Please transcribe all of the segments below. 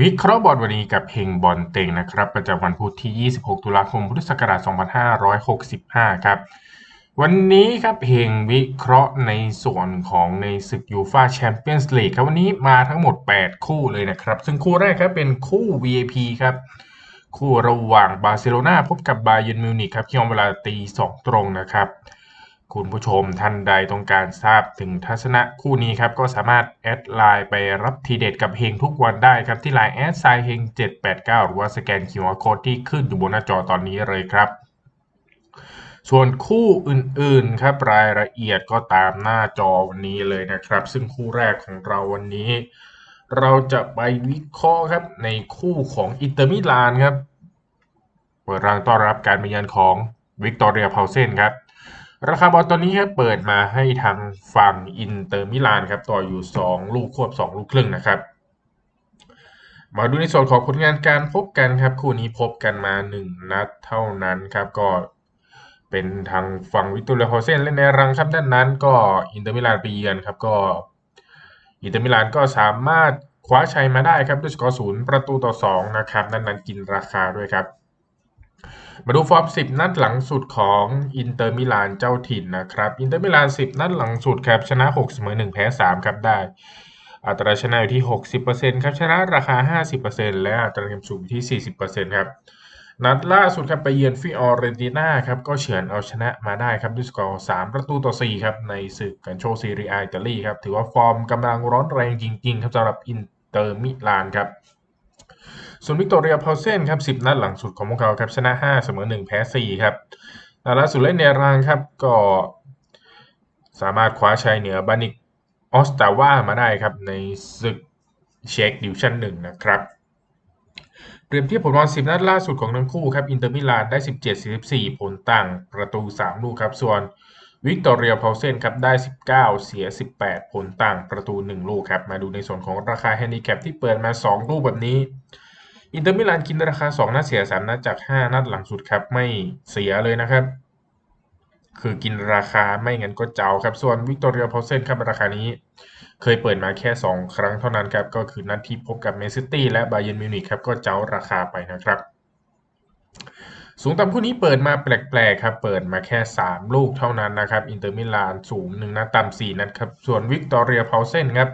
วิเคราะห์บอลวันนี้กับเฮงบอลเต็งนะครับ ประจำวันพุธที่ 26 ตุลาคม พุทธศักราช 2565 ครับ วันนี้ครับเฮงวิเคราะห์ในส่วนของในศึกยูฟาแชมเปี้ยนส์ลีกครับวันนี้มาทั้งหมด 8 คู่เลยนะครับ ซึ่งคู่แรกครับเป็นคู่ VIP ครับ คู่ระหว่างบาร์เซโลนาพบกับบาเยิร์นมิวนิกครับที่ยอมเวลาตี 2 ตรงนะครับ คุณผู้ชมท่านใดต้องการทราบถึงทัศนะคู่นี้ครับ ก็สามารถแอดไลน์ไปรับทีเด็ดกับเฮงทุกวันได้ครับ ที่ไลน์แอดไซเฮง789 หรือว่าสแกน QR Code ที่ขึ้นอยู่บนหน้าจอตอนนี้เลยครับ ส่วนคู่อื่นๆครับรายละเอียดก็ตามหน้าจอวันนี้เลยนะครับ ซึ่งคู่แรกของเราวันนี้ เราจะไปวิเคราะห์ครับในคู่ของอินเตอร์มิลานครับเปิดรางต้อนรับการมาเยือนของวิกตอเรียเพาเซนครับ ราคาบอลตอนนี้ครับเปิดมาให้ทางฝั่งอินเตอร์มิลานครับต่ออยู่ 2 ลูกควบ 2 ลูกครึ่งนะครับ มาดูในส่วนของผลงานการพบกันครับ คู่นี้พบกันมา 1 นัดเท่านั้นครับก็เป็นทางฝั่งวิตอเรียเพาเซนเล่นในรังครับด้านนั้นก็อินเตอร์มิลานไปเยือนครับก็อินเตอร์มิลานก็สามารถคว้าชัยมาได้ครับด้วยสกอร์ศูนย์ประตูต่อ 2 นะครับด้านนั้นกินราคาด้วยครับ มาดูฟอร์ม 10 นัดหลังสุดของอินเตอร์มิลานเจ้าถิ่นนะครับอินเตอร์มิลาน 10 นัดหลังสุดครับชนะ 6 เสมอ 1 แพ้ 3 ครับได้ อัตราชนะอยู่ที่ 60%ครับชนะราคา 50%และอัตราเกมสูงอยู่ที่ 40%ครับนัดล่าสุดครับไปเยือนฟิออเรนติน่าครับก็เฉือนเอาชนะมาได้ครับด้วยสกอร์3ประตูต่อ 4 ครับ ในศึกกันโชซีรีอาอิตาลีครับ ถือว่าฟอร์มกำลังร้อนแรงจริง ๆ ครับสำหรับอินเตอร์มิลานครับ ส่วนวิกตอเรียเพาเซนครับ10 นัดหลังสุดของพวกเขาครับชนะ 5 เสมอ 1 แพ้ 4 ครับนัดล่าสุดเล่นในรางครับก็สามารถคว้าชัยเหนือบานิกออสตาว่ามาได้ครับในศึกเช็คดิวชั่น1นะครับเปรียบเทียบผลบอล10 นัดล่าสุดของทั้งคู่ครับอินเตอร์มิลานได้ 17-44 ผลต่างประตู 3 ลูกครับ ส่วนวิกตอเรียเพาเซนครับได้ 19 เสีย 18 ผลต่างประตู 1 ลูกครับ มาดูในส่วนของราคาแฮนดิแคปที่เปิดมา 2 ลูกแบบนี้ อินเตอร์มิลานกินราคา 2 นัดเสีย 3 นัดจาก 5 นัดหลังสุดครับไม่เสียเลยนะครับ คือกินราคาไม่งั้นก็เจ้าครับ ส่วนวิกตอเรียพาเซนครับราคานี้ เคยเปิดมาแค่ 2 ครั้งเท่านั้นครับ ก็คือนัดที่พบกับเมซิตี้และบาเยิร์นมิวนิกครับก็เจ้าราคาไปนะครับ สูงต่ำคู่นี้เปิดมาแปลกๆครับ เปิดมาแค่ 3 ลูกเท่านั้นนะครับอินเตอร์มิลานสูง 1 นัดต่ำ4นัดครับส่วนวิกตอเรียพาเซนครับ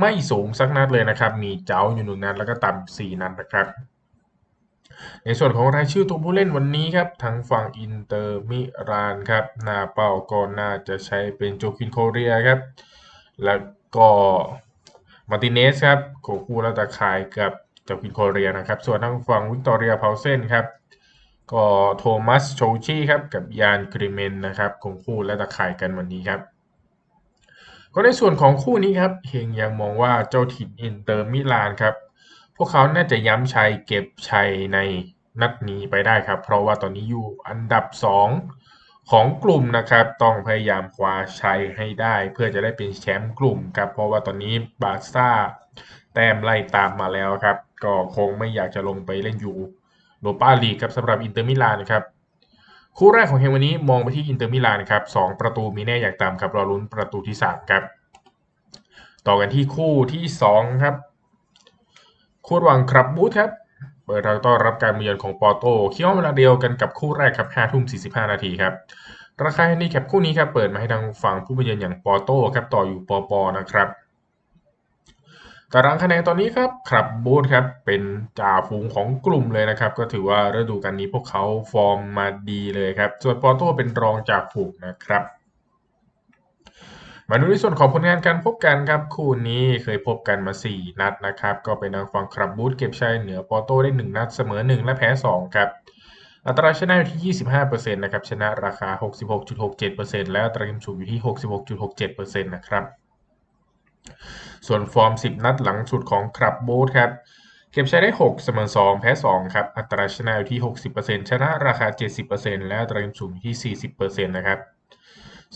ไม่สูงสักนัดเลยนะครับ มีเจ้าอยู่หนึ่งนัดแล้วก็ต่ำสี่นัดนะครับ ในส่วนของรายชื่อตัวผู้เล่นวันนี้ครับทางฝั่งอินเตอร์มิลานครับหน้าเป้าก็น่าจะใช้เป็นโจคินโคเรียครับ แล้วก็มาร์ติเนสครับโคคูและตะคายกับโจคินโคเรียนะครับ ส่วนทางฝั่งวิกตอเรียเพาเซนครับก็โทมัสโชชีครับกับยานกริเมนนะครับคงคู่และตะข่ายกันวันนี้ครับ ก็ในส่วนของคู่นี้ครับเฮงยังมองว่าเจ้าถิ่นอินเตอร์มิลานครับ พวกเขาน่าจะย้ำชัยเก็บชัยในนัดนี้ไปได้ครับ เพราะว่าตอนนี้อยู่อันดับ 2 ของกลุ่มนะครับ ต้องพยายามคว้าชัยให้ได้ เพื่อจะได้เป็นแชมป์กลุ่มครับ เพราะว่าตอนนี้บาซ่าแต้มไล่ตามมาแล้วครับ ก็คงไม่อยากจะลงไปเล่นอยู่โลปาลีกครับสำหรับอินเตอร์มิลานครับ คู่แรกของเฮวันนี้มองไปที่อินเตอร์มิลานครับสองประตูมีแน่อยากตามครับรอลุ้นประตูที่ 3 ครับ ต่อกันที่คู่ที่ 2 ครับ คู่ระหว่างครับบูธครับ เปิดทางต้อนรับการมาเยือนของปอโตเคี่ยวเวลาเดียวกันกับคู่แรกครับ5ทุ่ม45 นาทีครับราคาแฮนดี้แคปคู่นี้ครับเปิดมาให้ทางฝั่งผู้มาเยือนอย่างปอโตครับต่ออยู่ปอปอนะครับ ตารางคะแนนตอนนี้ครับครับบูธครับเป็นจ่าฝูงของกลุ่มเลยนะครับ ก็ถือว่าฤดูกาลนี้พวกเขาฟอร์มมาดีเลยครับ ส่วนปอร์โตเป็นรองจ่าฝูงนะครับ มาดูในส่วนของผลงานการพบกันครับ คู่นี้เคยพบกันมา 4 นัดนะครับ ก็เป็นทางฝั่งครับบูธเก็บชัยเหนือปอร์โตได้ 1 นัดเสมอ 1 และแพ้ 2 ครับอัตราชนะอยู่ที่ 25%นะครับชนะราคา 66.67%และอัตราเกมสูงอยู่ที่ 66.67%นะครับ ส่วนฟอร์ม 10 นัดหลังสุดของครับบูธครับ เก็บใช้ได้ 6 เสมอ 2 แพ้ 2 ครับ อัตราชนะอยู่ที่ 60%ชนะราคา 70%และอัตราเกมสูงที่ 40%นะครับ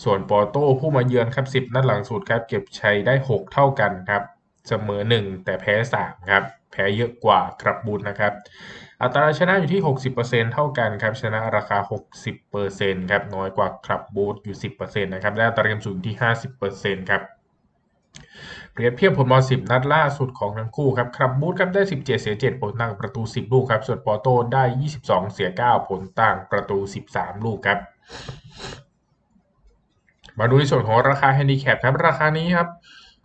ส่วนปอโต้ผู้มาเยือนครับ 10 นัดหลังสุดครับ เก็บชัยได้ 6 เท่ากันครับเสมอ 1 แต่แพ้ 3 ครับ แพ้เยอะกว่าครับบูธนะครับ อัตราชนะอยู่ที่ 60%เท่ากันครับ ชนะราคา 60%ครับ น้อยกว่าครับบูธอยู่ 10%นะครับและอัตราเกมสูงที่ 50%ครับ เปรียบเทียบผลบอล10 นัดล่าสุดของทั้งคู่ครับครับบูธครับได้ 17 เสีย 7 ผลต่างประตู 10 ลูกครับ ส่วนปอโต้ได้ 22 เสีย 9 ผลต่างประตู 13 ลูกครับ มาดูในส่วนของราคาแฮนดิแคปครับราคานี้ครับ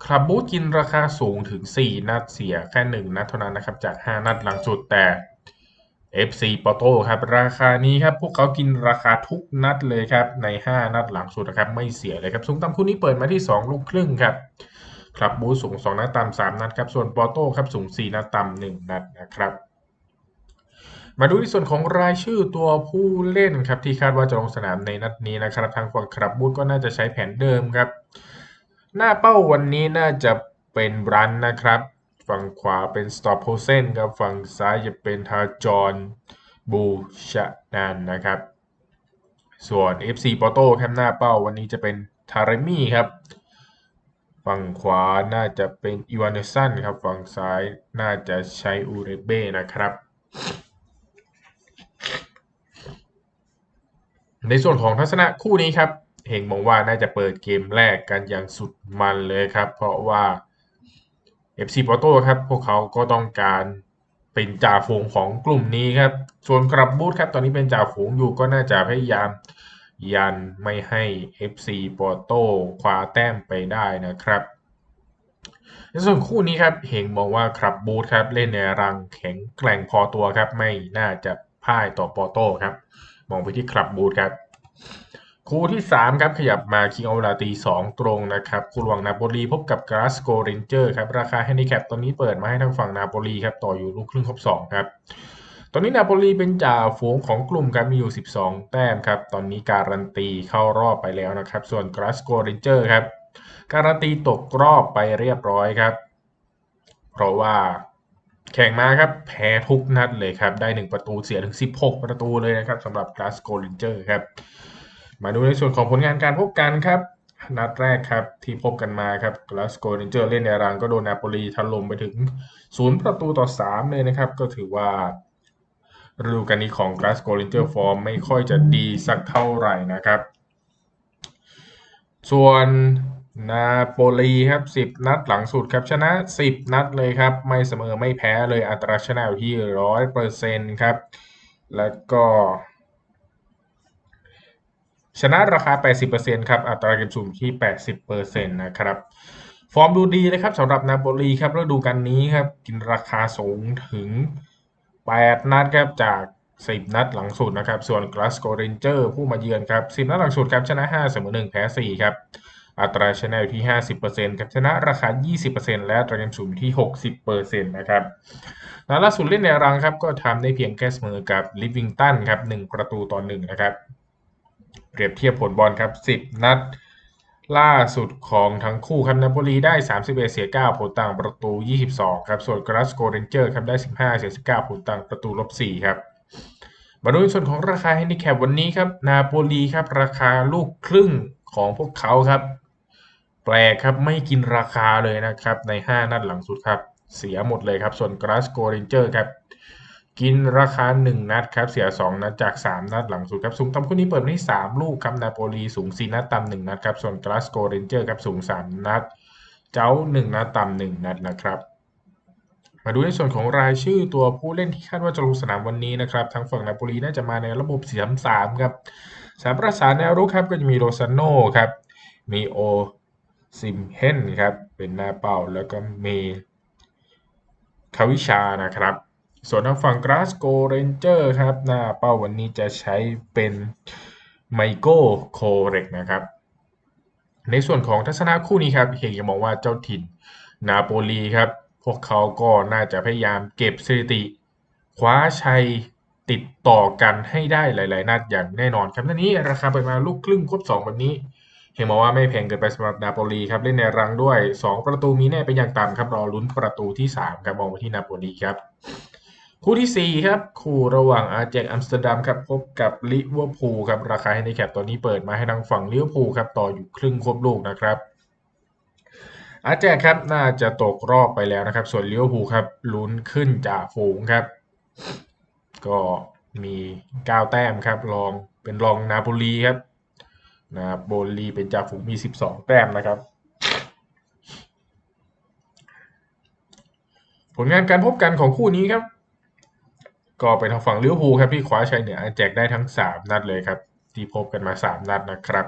คลับบูธกินราคาสูงถึง 4 นัดเสียแค่ 1 นัดเท่านั้นนะครับจาก 5 นัดหลังสุดแต่ FC ปอโต้ครับราคานี้ครับพวกเขากินราคาทุกนัดเลยครับใน 5 นัดหลังสุดนะครับไม่เสียเลยครับสูงต่ำคู่นี้เปิดมาที่ 2 ลูกครึ่งครับ ครับบูสูง 2 นัดต่ำ3นัดครับส่วนปอโต้ครับสูง 4 นัดต่ำ1นัดนะครับ มาดูในส่วนของรายชื่อตัวผู้เล่นครับที่คาดว่าจะลงสนามในนัดนี้นะครับทางฝั่งครับบูธก็น่าจะใช้แผนเดิมครับ หน้าเป้าวันนี้น่าจะเป็นรันนะครับ ฝั่งขวาเป็นสตอปโพเซนครับฝั่งซ้ายจะเป็นทาจอนบูชานันนะครับ ส่วน FC ปอโต้แคมหน้าเป้าวันนี้จะเป็นทาร์มี่ครับ ฝั่งขวาน่าจะเป็นอีวานเนสันครับ ฝั่งซ้ายน่าจะใช้อูเรเบ้นะครับ ในส่วนของทัศนะคู่นี้ครับเฮงมองว่าน่าจะเปิดเกมแรกกันอย่างสุดมันเลยครับ เพราะว่า FC Porto ครับ พวกเขาก็ต้องการเป็นจ่าฝูงของกลุ่มนี้ครับ ส่วนกรับบูธครับ ตอนนี้เป็นจ่าฝูงอยู่ก็น่าจะพยายาม ยันไม่ให้ FC Porto คว้าแต้มไปได้นะครับในส่วนคู่นี้ครับเฮงมองว่าครับบูธครับเล่นในรังแข็งแกร่งพอตัวครับไม่น่าจะพ่ายต่อปอโต้ครับ มองไปที่ครับบูธครับคู่ที่ 3 ครับ ขยับมาคิงเอาเวลาตี2ตรงนะครับ คู่ระหว่างนาโปลีพบกับกราสโกเรนเจอร์ครับ ราคาแฮนดิแคปตอนนี้เปิดมาให้ทางฝั่งนาโปลีครับ ต่ออยู่ลูกครึ่งครบ2ครับ ตอนนี้นาโปลีเป็นจ่าฝูงของกลุ่มครับมีอยู่ 12 แต้มครับ ตอนนี้การันตีเข้ารอบไปแล้วนะครับ ส่วนกราสโกเรนเจอร์ครับ การันตีตกรอบไปเรียบร้อยครับ เพราะว่าแข่งมาครับ แพ้ทุกนัดเลยครับ ได้ 1 ประตูเสียถึง 16 ประตูเลยนะครับสำหรับกราสโกเรนเจอร์ครับ มาดูในส่วนของผลงานการพบกันครับนัดแรกครับที่พบกันมาครับกลาสโกเรนเจอร์เล่นในรังก็โดนนาโปลีถล่มไปถึง 0 ประตูต่อ 3 เลยนะครับ ก็ถือว่า ฤดูกาลนี้ของกลาสโกเรนเจอร์ฟอร์มไม่ค่อยจะดีสักเท่าไหร่นะครับ ส่วนนาโปลีครับ 10 นัดหลังสุดครับชนะ 10 นัดเลยครับ ไม่เสมอไม่แพ้เลยอัตราชนะอยู่ที่100%ครับ แล้วก็ ชนะราคา 80%ครับ อัตราเก็บสูงที่ 80%นะครับ ฟอร์มดูดีเลยครับสำหรับนาโปลีครับฤดูกาลนี้ครับ กินราคาสูงถึง 8 นัดครับจาก 10 นัดหลังสุดนะครับ ส่วนกลาสโกเรนเจอร์ผู้มาเยือนครับ 10 นัดหลังสุดครับชนะ 5 เสมอ 1 แพ้ 4 ครับ อัตราชนะอยู่ที่ 50%ครับชนะราคา 20%และอัตราเก็บสูงที่ 60%นะครับนัดล่าสุดเล่นในรังครับ ก็ทำได้เพียงแค่เสมอกับลิฟวิงตันครับ 1 ประตูต่อ 1 นะครับ เปรียบเทียบผลบอลครับ 10 นัด ล่าสุดของทั้งคู่ครับนาโปลีได้ 31 เสีย 9 ผลต่างประตู 22 ครับ ส่วนกราสโกเรนเจอร์ครับได้ 15 เสีย 19 ผลต่างประตูลบ 4 ครับ มาดูในส่วนของราคาแฮนดิแคปวันนี้ครับ นาโปลีครับ ราคาลูกครึ่งของพวกเขาครับ แปลกครับไม่กินราคาเลยนะครับ ใน 5 นัดหลังสุดครับ เสียหมดเลยครับ ส่วนกราสโกเรนเจอร์ครับ กินราคา 1 นัดครับ เสีย 2 นัดจาก 3 นัดหลังสุดครับ สูงต่ำคู่นี้เปิดมาที่ 3 ลูกครับนาโปลีสูง 4 นัดต่ำ1นัดครับ ส่วนกราสโกเรนเจอร์ครับสูง 3 นัด เจ้า 1 นัดต่ำ1นัดนะครับ มาดูในส่วนของรายชื่อตัวผู้เล่นที่คาดว่าจะลงสนามวันนี้นะครับทางฝั่งนาโปลีน่าจะมาในระบบ4-3-3ครับสามประสานแนวรุกครับก็จะมีโรซานโนครับมีโอซิมเฮนครับเป็นหน้าเป้าแล้วก็มีคาวิชานะครับ ส่วนทางฝั่งกราสโกเรนเจอร์ครับหน้าเป้าวันนี้จะใช้เป็นไมโก้โคเรกนะครับ ในส่วนของทัศนะคู่นี้ครับเฮงยังมองว่าเจ้าถิ่นนาโปลีครับ พวกเขาก็น่าจะพยายามเก็บสถิติ คว้าชัยติดต่อกันให้ได้หลาย ๆ นัดอย่างแน่นอนครับนัดนี้ราคาเปิดมาลูกครึ่งครบ2วันนี้เห็นมาว่าไม่แพงเกินไปสำหรับนาโปลีครับเล่นในรังด้วย 2 ประตูมีแน่เป็นอย่างต่ำครับรอลุ้นประตูที่3ครับมองไปที่นาโปลีครับ คู่ที่ 4 ครับคู่ระหว่างอาแจกอัมสเตอร์ดัมครับพบกับลิเวอร์พูลครับราคาให้ในแคปตอนนี้เปิดมาให้ทางฝั่งลิเวอร์พูลครับต่ออยู่ครึ่งครบลูกนะครับอาแจกครับน่าจะตกรอบไปแล้วนะครับ ส่วนลิเวอร์พูลครับลุ้นขึ้นจากฝูงครับ ก็มี9แต้มครับรองเป็นรองนาโปลีครับนาโปลีเป็นจ่าฝูงมี 12 แต้มนะครับผลงานการพบกันของคู่นี้ครับ ก็เป็นทางฝั่งลิเวอร์พูลครับที่คว้าชัยเหนืออาแจกได้ทั้ง 3 นัดเลยครับที่พบกันมา 3 นัดนะครับ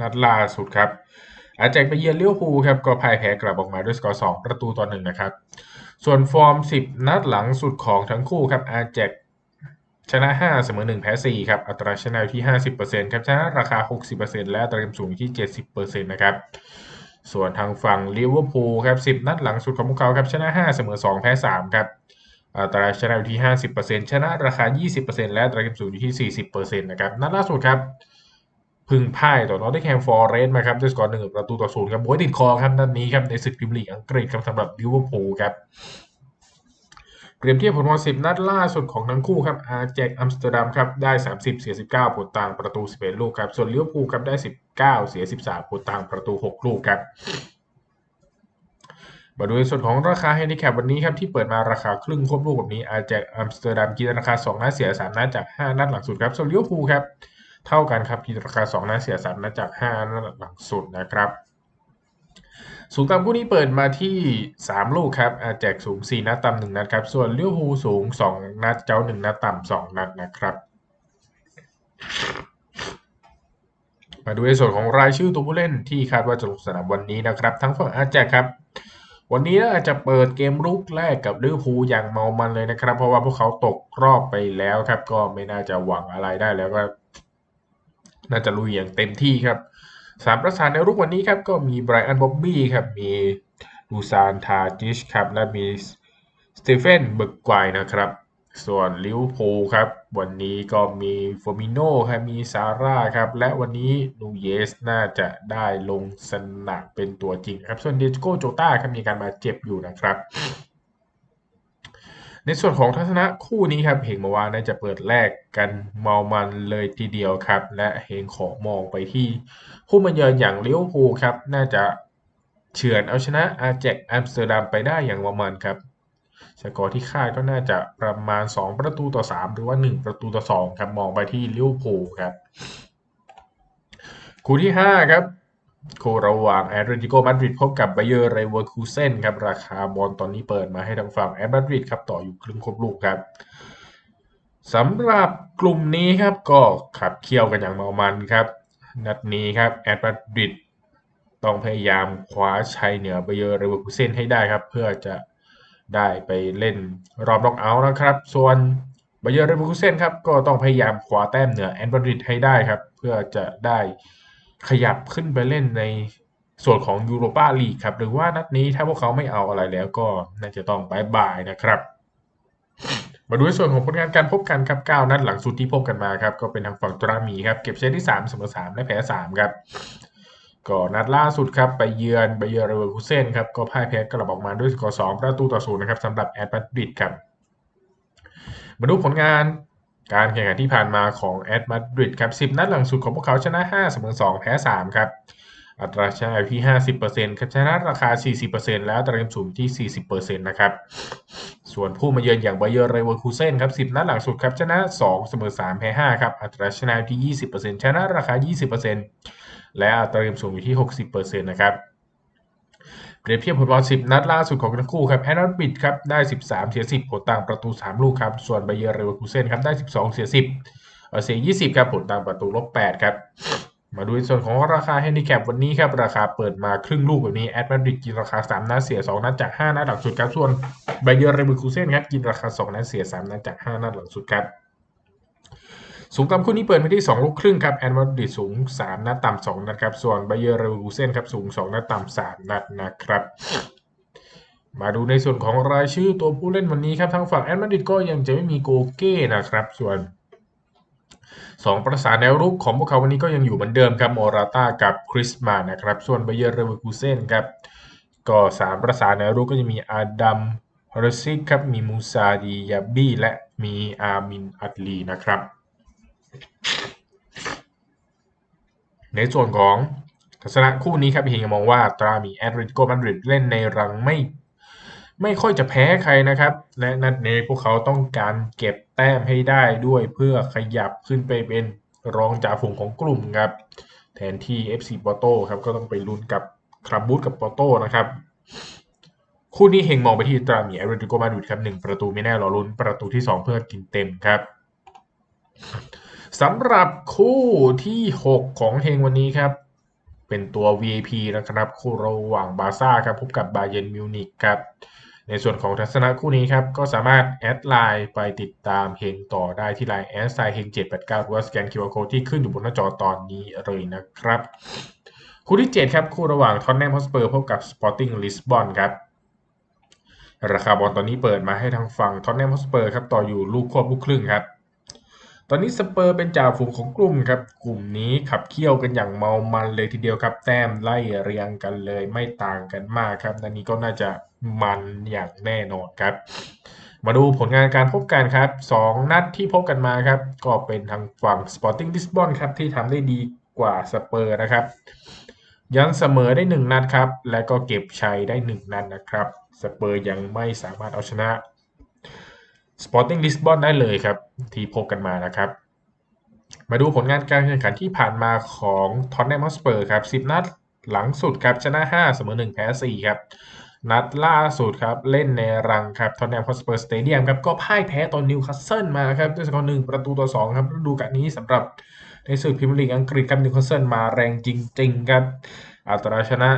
นัดล่าสุดครับอาแจกไปเยือนลิเวอร์พูลครับก็พ่ายแพ้กลับออกมาด้วยสกอร์ 2 ประตูต่อหนึ่งนะครับ ส่วนฟอร์ม 10 นัดหลังสุดของทั้งคู่ครับอาแจกชนะ 5 เสมอ 1 แพ้ 4 ครับ อัตราชนะอยู่ที่ 50%ครับชนะราคา 60%และอัตราเกมสูงที่ 70%นะครับ ส่วนทางฝั่งลิเวอร์พูลครับ 10 นัดหลังสุดของพวกเขาครับชนะ 5 เสมอ 2 แพ้ 3 ครับ อัตราชนะอยู่ที่ 50%ชนะราคา 20%และอัตราเกมสูงอยู่ที่ 40%นะครับนัดล่าสุดครับ พึ่งพ่ายต่อนอตติงแฮมฟอร์เรสต์มาครับด้วยสกอร์หนึ่งประตูต่อศูนย์ครับโบยติดคอครับนัดนี้ครับในศึกพรีเมียร์ลีกอังกฤษครับสำหรับลิเวอร์พูลครับเปรียบเทียบผลบอล10นัดล่าสุดของทั้งคู่ครับอาแจกอัมสเตอร์ดัมครับได้ 30 เสีย 19 ผลต่างประตู 11 ลูกครับ ส่วนลิเวอร์พูลครับได้ 19 เสีย 13 ผลต่างประตู 6 ลูกครับ มาดูในส่วนของราคาแฮนดิแคปวันนี้ครับที่เปิดมาราคาครึ่งควบลูกแบบนี้อาแจกอัมสเตอร์ดัมกินราคา 2นัดเสีย 3นัดจาก 5 นัดหลังสุดครับส่วนลิเวอร์พูลครับเท่ากันครับกินราคา 2นัดเสีย 3นัดจาก 5 นัดหลังสุดนะครับสูงต่ำคู่นี้เปิดมาที่ 3 ลูกครับอาแจกสูง 4 นัดต่ำ1นัดครับส่วนลิเวอร์พูลสูง 2 นัดเจ้า 1 นัดต่ำ2นัดนะครับมาดูในส่วนของรายชื่อตัวผู้เล่นที่คาดว่าจะลงสนามวันนี้นะครับ ทั้งฝั่งอาแจกครับ วันนี้น่าจะเปิดเกมรุกแรกกับลิเวอร์พูลอย่างเมามันเลยนะครับ เพราะว่าพวกเขาตกรอบไปแล้วครับ ก็ไม่น่าจะหวังอะไรได้แล้วก็น่าจะลุยอย่างเต็มที่ครับสามประสานในรุกวันนี้ครับก็มีไบรอันบ๊อบบี้ครับมีลูซานทาจิชครับและมีสเตเฟนเบิร์กไกวนะครับ ส่วนลิวพูครับ วันนี้ก็มีฟอร์มิโนครับมีซาร่าครับ และวันนี้นูเยสน่าจะได้ลงสนามเป็นตัวจริงครับ ส่วนเดจโกโจต้าครับมีการมาเจ็บอยู่นะครับ ในส่วนของทัศนะคู่นี้ครับเฮงมาว่าน่าจะเปิดแรกกันเมามันเลยทีเดียวครับ และเฮงขอมองไปที่ผู้มาเยือนอย่างลิเวอร์พูลครับ น่าจะเฉือนเอาชนะอาแจกอัมสเตอร์ดัมไปได้อย่างประมาณครับ สกอร์ที่คาดก็น่าจะประมาณ 2 ประตูต่อ 3 หรือว่า 1 ประตูต่อ 2 ครับมองไปที่ลิเวอร์พูลครับคู่ที่ 5 ครับคู่ระหว่างแอตเลติโกมาดริดพบกับไบเยอร์เรเวอร์คูเซนครับราคาบอลตอนนี้เปิดมาให้ทางฝั่งแอตมาดริดครับต่ออยู่ครึ่งครบลูกครับสำหรับกลุ่มนี้ครับก็ขับเคี่ยวกันอย่างเมามันครับ นัดนี้ครับแอตมาดริดต้องพยายามคว้าชัยเหนือไบเยอร์เรเวอร์คูเซนให้ได้ครับ เพื่อจะ ได้ไปเล่นรอบน็อกเอาท์นะครับ ส่วนไบเยอร์เรเวอร์คูเซนครับก็ต้องพยายามคว้าแต้มเหนือแอตมาดริดให้ได้ครับ เพื่อจะได้ขยับขึ้นไปเล่นในส่วนของยูโรปาลีกครับ หรือว่านัดนี้ถ้าพวกเขาไม่เอาอะไรแล้วก็น่าจะต้องบายบายนะครับ มาดูในส่วนของผลงานการพบกันครับ 9 นัดหลังสุดที่พบกันมาครับ ก็เป็นทางฝั่งตรามีครับ เก็บเซตที่ 3 เสมอ3และแพ้ 3 ครับ ก็นัดล่าสุดครับไปเยือนไปเยือนเรเวอร์คูเซนครับก็พ่ายแพ้กลับออกมาด้วยสกอร์2ประตูต่อศูนย์นะครับสำหรับแอตมาดริดครับมาดูผลงานการแข่งขันที่ผ่านมาของแอตมาดริดครับ 10 นัดหลังสุดของพวกเขาชนะ 5 เสมอ 2 แพ้ 3 ครับ อัตราชนะที่ 50%ครับชนะราคา 40%แล้วอัตราเกมสูงที่ 40%นะครับ ส่วนผู้มาเยือนอย่างไบเยอร์เรเวอร์คูเซนครับ 10 นัดหลังสุดครับ ชนะ 2 เสมอ 3 แพ้ 5 ครับ อัตราชนะอยู่ที่ 20%ชนะราคา 20% และอัตราเกมสูงอยู่ที่ 60%นะครับเปรียบเทียบผลบอล10 นัดล่าสุดของทั้งคู่ครับแอนนอตบิดครับได้ 13 เสีย 10 ผลต่างประตู 3 ลูกครับ ส่วนไบเยอร์เรเวอร์คูเซนครับได้ 12 เสีย 10 เสีย 20 ครับ ผลต่างประตูลบ 8 ครับ มาดูในส่วนของราคาแฮนดิแคปวันนี้ครับ ราคาเปิดมาครึ่งลูกแบบนี้แอตมาดริดกินราคา 3 นัดเสีย 2 นัดจาก 5 นัดหลังสุดครับ ส่วนไบเยอร์เรเวอร์คูเซนครับกินราคา 2 นัดเสีย 3 นัดจาก 5 นัดหลังสุดครับ สูงต่ำคู่นี้เปิดไปที่ 2 ลูกครึ่งครับแอนมาดริดสูง 3 นัดต่ำ2นัดครับ ส่วนไบเยอร์เรเวอร์คูเซนครับสูง 2 นัดต่ำ3นัดนะครับมาดูในส่วนของรายชื่อตัวผู้เล่นวันนี้ครับทางฝั่งแอนมาดริดก็ยังจะไม่มีโกเก้นะครับ ส่วน2ประสานแนวรุกของพวกเขาวันนี้ก็ยังอยู่เหมือนเดิมครับโมราต้ากับคริสมานะครับ ส่วนไบเยอร์เรเวอร์คูเซนครับก็3ประสานแนวรุกก็จะมีอาดัมฮอรซิกครับมีมูซาดียาบีและมีอามินอัดลีนะครับ ในส่วนของทัศนะคู่นี้ครับเฮงมองว่าตรามีแอตเลติโกมาดริดเล่นในรังไม่ไม่ค่อยจะแพ้ใครนะครับ และนัดนี้พวกเขาต้องการเก็บแต้มให้ได้ด้วยเพื่อขยับขึ้นไปเป็นรองจ่าฝูงของกลุ่มครับ แทนที่ FC ปอโต้ครับก็ต้องไปลุ้นกับคลับบูธกับปอโต้นะครับ คู่นี้เฮงมองไปที่ตรามีแอตเลติโกมาดริดครับหนึ่งประตูไม่แน่รอลุ้นประตูที่สองเพื่อกินเต็มครับ สำหรับคู่ที่ 6 ของเฮงวันนี้ครับ เป็นตัว VIP นะครับ คู่ระหว่างบาซ่าครับพบกับบาเยนมิวนิกครับ ในส่วนของทัศนะคู่นี้ครับ ก็สามารถแอดไลน์ไปติดตามเฮงต่อได้ที่ไลน์แอดไซเฮง789หรือว่าสแกน QR Code ที่ขึ้นอยู่บนหน้าจอตอนนี้เลยนะครับ คู่ที่ 7 ครับ คู่ระหว่างทอนแนมฮอสเปอร์พบกับสปอร์ติ้งลิสบอนครับราคาบอลตอนนี้เปิดมาให้ทางฝั่งทอนแนมฮอสเปอร์ครับต่ออยู่ลูกควบลูกครึ่งครับ ตอนนี้สเปอร์เป็นจ่าฝูงของกลุ่มครับ กลุ่มนี้ขับเคี่ยวกันอย่างเมามันเลยทีเดียวครับ แต้มไล่เรียงกันเลยไม่ต่างกันมากครับนันนี้ก็น่าจะมันอย่างแน่นอนครับ มาดูผลงานการพบกันครับ 2 นัดที่พบกันมาครับ ก็เป็นทางฝั่ง Sporting Lisbon ครับที่ทำได้ดีกว่าสเปอร์นะครับ ยังเสมอได้ 1 นัดครับ และก็เก็บชัยได้ 1 นัดนะครับ สเปอร์ยังไม่สามารถเอาชนะ Sporting Lisbon ได้เลยครับ ที่พบกันมานะครับ มาดูผลงานการแข่งขันที่ผ่านมาของ Tottenham Hotspur ครับ 10 นัดหลังสุดครับชนะ 5 เสมอ 1 แพ้ 4 ครับ นัดล่าสุดครับ เล่นในรังครับ Tottenham Hotspur Stadium ครับ ก็พ่ายแพ้ต่อนิวคาสเซิลมาครับด้วยสกอร์หนึ่งประตูต่อ 2 ครับฤดูกาลนี้สำหรับในศึกพรีเมียร์ลีกอังกฤษครับนิวคาสเซิลมาแรงจริง ๆ ครับ อัตราชนะ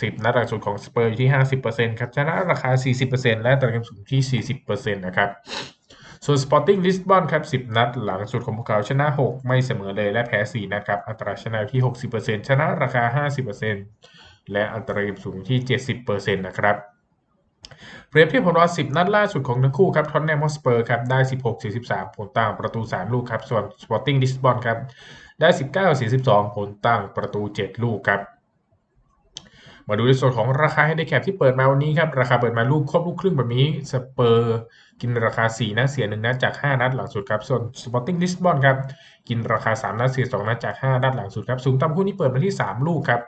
10นัดหลังสุดของสเปอร์อยู่ที่ 50%ครับชนะราคา 40%และอัตราเกมสูงที่ 40%นะครับส่วน Sporting Lisbon ครับ 10 นัด หลังสุดของพวกเขาชนะ 6 ไม่เสมอเลยและแพ้ 4 นัดครับ อัตราชนะที่ 60%ชนะราคา 50%และอัตราเกมสูงที่ 70%นะครับเปรียบเทียบผลว่า 10 นัดล่าสุดของทั้งคู่ครับทอนแนมฮอสเปอร์ครับ ได้ 16-43 ผลต่างประตู 3 ลูกครับ ส่วน Sporting Lisbon ครับ ได้ 19-42 ผลต่างประตู 7 ลูกครับ มาดูในส่วนของราคาให้ได้แคปที่เปิดมาวันนี้ครับ ราคาเปิดมาลูกครบลูกครึ่งแบบนี้สเปอร์กินราคา 4นัดเสีย 1นัดจาก 5 นัดหลังสุดครับ ส่วน Sporting Lisbon ครับ กินราคา 3 นัดเสีย 2 นัดจาก 5 นัดหลังสุดครับ สูงต่ำคู่นี้เปิดมาที่ 3 ลูกครับ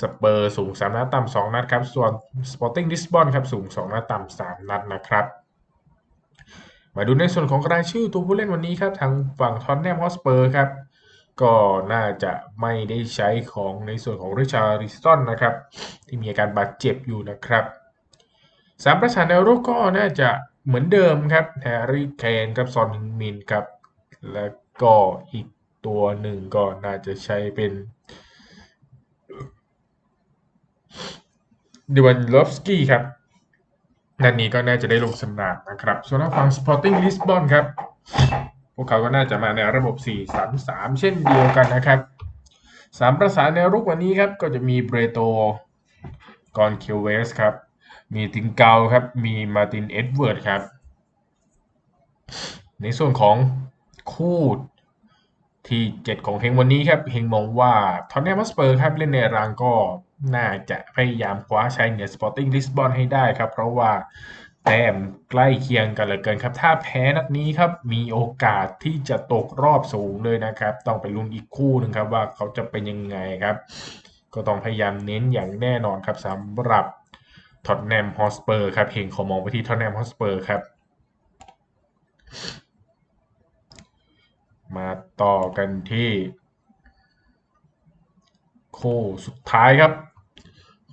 สเปอร์สูง 3 นัดต่ำ2นัดครับ ส่วน Sporting Lisbon ครับสูง 2 นัดต่ำ3นัดนะครับมาดูในส่วนของรายชื่อตัวผู้เล่นวันนี้ครับทางฝั่งทอนแนมฮอสเปอร์ครับ ก็น่าจะไม่ได้ใช้ของในส่วนของริชาร์ริสตันนะครับ ที่มีอาการบาดเจ็บอยู่นะครับสามประสานแนวรุกก็น่าจะเหมือนเดิมครับแฮร์รี่เคนกับซอนฮึงมินครับ แล้วก็อีกตัวหนึ่งก็น่าจะใช้เป็นดิวันลอฟสกี้ครับนัดนี้ก็น่าจะได้ลงสนามนะครับ ส่วนทางฝั่ง Sporting Lisbon ครับ วกเขาก็น่าจะมาในระบบ 4-3-3 เช่นเดียวกันนะครับสามประสานแนรุกวันนี้ครับก็จะมีเบรโตกอนคิวเวสครับ มีติงเกาครับ มีมาตินเอ็ดเวิร์ดครับ ในส่วนของคู่ที่ 7 ของเฮงวันนี้ครับเฮงมองว่าทอนแนมสเปอร์ครับเล่นในรังก็น่าจะพยายามคว้าชัยเหนือสปอร์ติ้งลิสบอนให้ได้ครับ เพราะว่า แต้มใกล้เคียงกันเหลือเกินครับ ถ้าแพ้นัดนี้ครับมีโอกาสที่จะตกรอบสูงเลยนะครับ ต้องไปลุ้นอีกคู่หนึ่งครับว่าเขาจะเป็นยังไงครับ ก็ต้องพยายามเน้นอย่างแน่นอนครับสำหรับท็อตแนมฮอสเปอร์ครับเฮงขอมองไปที่ท็อตแนมฮอสเปอร์ครับมาต่อกันที่คู่สุดท้ายครับ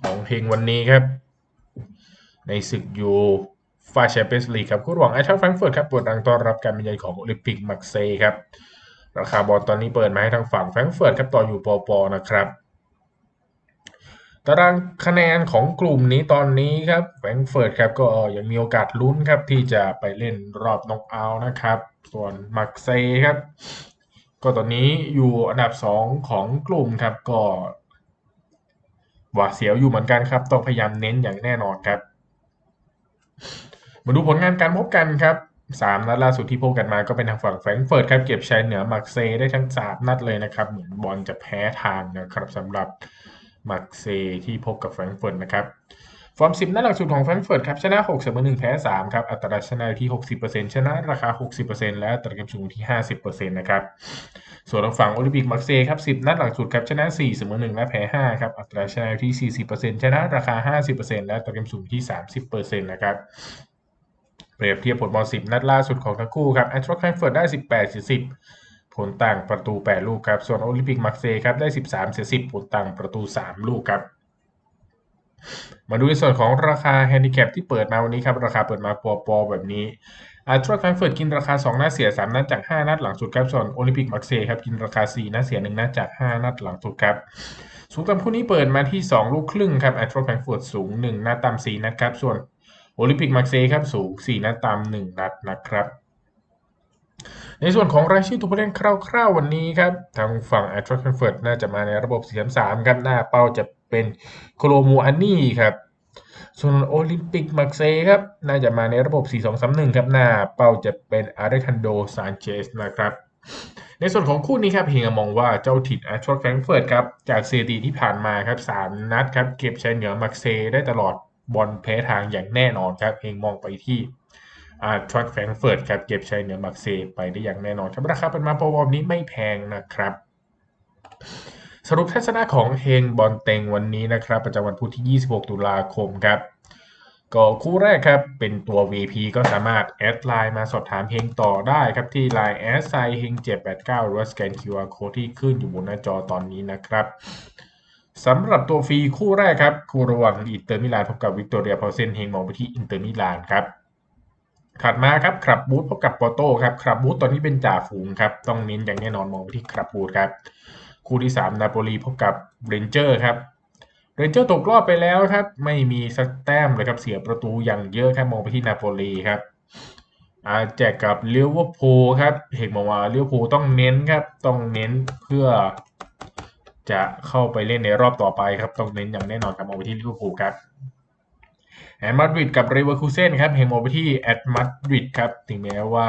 ของเพลงวันนี้ครับ ในศึกยู ฟาแชมเปี้ยนส์ลีกครับคู่ระหว่างไอทัลแฟรงก์เฟิร์ตครับเปิดดังต้อนรับการบรรยายของโอลิมปิกมักเซย์ครับราคาบอลตอนนี้เปิดมาให้ทางฝั่งแฟรงก์เฟิร์ตครับต่ออยู่ปอปอนะครับตารางคะแนนของกลุ่มนี้ตอนนี้ครับแฟรงเฟิร์ตครับก็ยังมีโอกาสลุ้นครับที่จะไปเล่นรอบน็อกเอาท์นะครับ ส่วนมักเซย์ครับ ก็ตอนนี้อยู่อันดับ 2 ของกลุ่มครับก็หวาดเสียวอยู่เหมือนกันครับ ต้องพยายามเน้นอย่างแน่นอนครับ มาดูผลงานการพบกันครับสามนัดล่าสุดที่พบกันมาก็เป็นทางฝั่งแฟรงเฟิร์ตครับเก็บชัยเหนือมักเซได้ทั้งสามนัดเลยนะครับ เหมือนบอลจะแพ้ทางนะครับสำหรับมักเซที่พบกับแฟรงเฟิร์ตนะครับฟอร์ม 10 นัดหลังสุดของแฟรงเฟิร์ตครับชนะ 6 เสมอ 1 แพ้ 3 ครับ อัตราชนะอยู่ที่ 60%ชนะราคา 60%และอัตราเกมสูงที่ 50%นะครับ ส่วนทางฝั่งโอลิมปิกมักเซครับ 10 นัดหลังสุดครับชนะ 4 เสมอ 1 และแพ้ 5 ครับ อัตราชนะอยู่ที่ 40%ชนะราคา 50%และอัตราเกมสูงที่ 30%นะครับ เปรียบเทียบผลบอล10 นัดล่าสุดของทั้งคู่ครับแอตโรแฟรงก์เฟิร์ตได้ 18 10 ผลต่างประตู 8 ลูกครับ ส่วนโอลิมปิกมักเซครับได้ 13 10 ผลต่างประตู 3 ลูกครับ มาดูในส่วนของราคาแฮนดิแคปที่เปิดมาวันนี้ครับ ราคาเปิดมาปอปอแบบนี้อัตราแฟรงก์เฟิร์ตกินราคา 2 นัดเสีย 3 นัดจาก 5 นัดหลังสุดครับ ส่วนโอลิมปิกมาร์เซย์ครับกินราคา 4 นัดเสีย 1 นัดจาก 5 นัดหลังสุดครับ สูงต่ำคู่นี้เปิดมาที่ 2 ลูกครึ่งครับอัตราแฟรงก์เฟิร์ตสูง 1 นัดต่ำ4นัดครับ ส่วน โอลิมปิกมาร์เซย์ครับสูง 4 นัดต่ำ1นัดนะครับ ในส่วนของรายชื่อตัวผู้เล่นคร่าวๆวันนี้ครับ ทางฝั่ง a t r a c t i o n f i r t น่าจะมาในระบบ 4-3-3 ครับ หน้าเป้าจะเป็นโคโลมูอันนี่ครับส่วนโอลิมปิกมาร์เซย์ครับ น่าจะมาในระบบ 4-2-3-1 ครับ หน้าเป้าจะเป็นอาร์เรคันโดซานเชสนะครับ ในส่วนของคู่นี้ครับเฮียมองว่าเจ้าถิ่นแอตรอแฟรงเฟิร์ตครับ จากสถิติที่ผ่านมาครับ 3 นัดครับ เก็บชัยเหนือมาร์เซย์ได้ตลอด บอลแพ้ทางอย่างแน่นอนครับเฮงมองไปที่อาร์ทรัคแฟรงเฟิร์ตครับเก็บชัยเหนือมาร์เซย์ไปได้อย่างแน่นอนครับราคาเป็นมาพอวอมนี้ไม่แพงนะครับ สรุปทัศนะของเฮงบอลเต็งวันนี้นะครับ ประจำวันพุธที่ 26 ตุลาคมครับก็คู่แรกครับ เป็นตัว VP ก็สามารถแอดไลน์มาสอบถามเฮงต่อได้ครับที่ Line แอดไซเฮง789หรือว่าสแกน QR Code ที่ขึ้นอยู่บนหน้าจอตอนนี้นะครับ สำหรับตัวฟรีคู่แรกครับ คู่ระหว่างอินเตอร์มิลานพบกับวิกตอเรียพาวเซนเฮงมองไปที่อินเตอร์มิลานครับถัดมาครับคลับบูธพบกับปอโต้ครับคลับบูธตอนนี้เป็นจ่าฝูงครับ ต้องเน้นอย่างแน่นอนมองไปที่คลับบูธครับ คู่ที่ 3 นาโปลีพบกับเรนเจอร์ครับเรนเจอร์ตกรอบไปแล้วครับ ไม่มีสักแต้มเลยครับเสียประตูอย่างเยอะครับมองไปที่นาโปลีครับอาแจกกับเลี้ยวว่าโพลครับ เห็นมองว่าเลี้ยวโพลต้องเน้นครับ ต้องเน้นเพื่อ จะเข้าไปเล่นในรอบต่อไปครับต้องเน้นอย่างแน่นอนครับมองไปที่ลิเวอร์พูลครับแอดมาดริดกับเรเวอร์คูเซนครับเห็นมองไปที่แอดมาดริดครับถึงแม้ว่า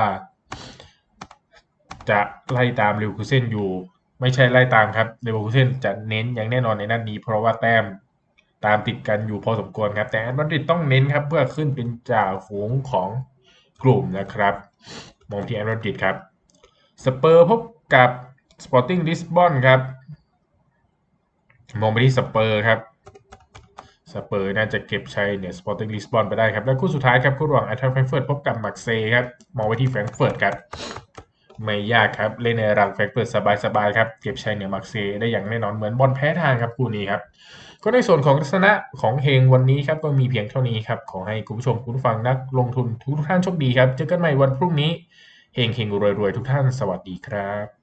จะไล่ตามเรเวอร์คูเซนอยู่ ไม่ใช่ไล่ตามครับเรเวอร์คูเซนจะเน้นอย่างแน่นอนในนัดนี้ เพราะว่าแต้มตามติดกันอยู่พอสมควรครับ แต่แอดมาดริดต้องเน้นครับเพื่อขึ้นเป็นจ่าฝูงของกลุ่มนะครับ มองที่แอดมาดริดครับสเปอร์พบกับสปอร์ติ้งลิสบอนครับ มองไปที่สเปอร์ครับสเปอร์น่าจะเก็บชัยเหนี่ยสปอร์ติ้งลิสบอนไปได้ครับ และคู่สุดท้ายครับคู่ระหว่างไอทัลแฟงเฟิร์ตพบกับมักเซครับ มองไปที่แฟรงเฟิร์ตครับ ไม่ยากครับ เล่นในรังแฟรงเฟิร์ตสบายๆครับ เก็บชัยเหนือมักเซได้อย่างแน่นอนเหมือนบอลแพ้ทางครับคู่นี้ครับ ก็ในส่วนของลักษณะของเฮงวันนี้ครับ ก็มีเพียงเท่านี้ครับ ขอให้คุณผู้ชมคุณผู้ฟังนักลงทุนทุกท่านโชคดีครับ เจอกันใหม่วันพรุ่งนี้ เฮงเฮงรวยๆทุกท่าน สวัสดีครับ